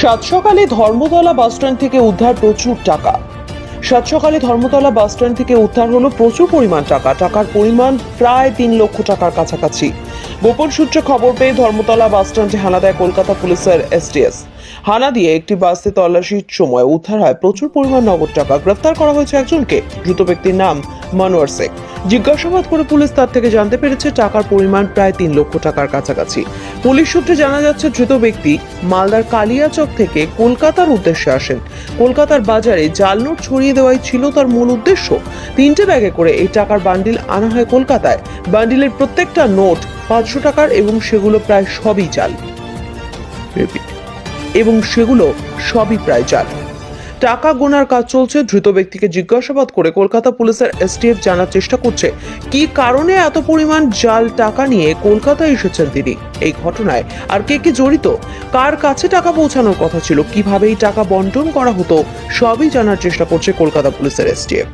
সাত সকালে ধর্মতলা বাসস্ট্যান্ড থেকে উদ্ধার প্রচুর টাকা। সাত সকালে ধর্মতলা বাসস্ট্যান্ড থেকে উদ্ধার হলো প্রচুর পরিমাণ টাকা। টাকার পরিমাণ প্রায় তিন লক্ষ টাকার কাছাকাছি। গোপন সূত্রে খবর পেয়ে ধর্মতলা বাসস্ট্যান্ডে হানা দেয় কলকাতা পুলিশের এসটিএস হানা দিয়ে একটি বাসে তল্লাশির সময় উদ্ধার হয় প্রচুর পরিমাণ নগদ টাকা। গ্রেফতার করা হয়েছে একজনকে। দ্রুত ব্যক্তির নাম মনোয়ার শেখ। জিজ্ঞাসাবাদ করে পুলিশ তার থেকে জানতে পেরেছে টাকার পরিমাণ প্রায় তিন লক্ষ টাকার কাছাকাছি। পুলিশ সূত্রে জানা যাচ্ছে ধৃত ব্যক্তি মালদার কালিয়াচক থেকে কলকাতার উদ্দেশ্যে আসেন। কলকাতার বাজারে জাল নোট ছড়িয়ে দেওয়াই ছিল তার মূল উদ্দেশ্য। তিনটে ব্যাগে করে এই টাকার বান্ডিল আনা হয় কলকাতায়। বান্ডিলের প্রত্যেকটা নোট পাঁচশো টাকার এবং সেগুলো প্রায় সবই চাল এবং সেগুলো সবই প্রায় জাল। টাকা গোনার কাজ চলছে। ধৃত ব্যক্তিকে জিজ্ঞাসাবাদ করে কলকাতা পুলিশের এসটিএফ জানার চেষ্টা করছে। কি কারণে এত পরিমাণ জাল টাকা নিয়ে কলকাতায় এসেছেন তিনি? এই ঘটনায় আর কে কে জড়িত? কার কাছে টাকা পৌঁছানোর কথা ছিল? কীভাবে এই টাকা বন্টন করা হতো? সবই জানার চেষ্টা করছে কলকাতা পুলিশের এসটিএফ।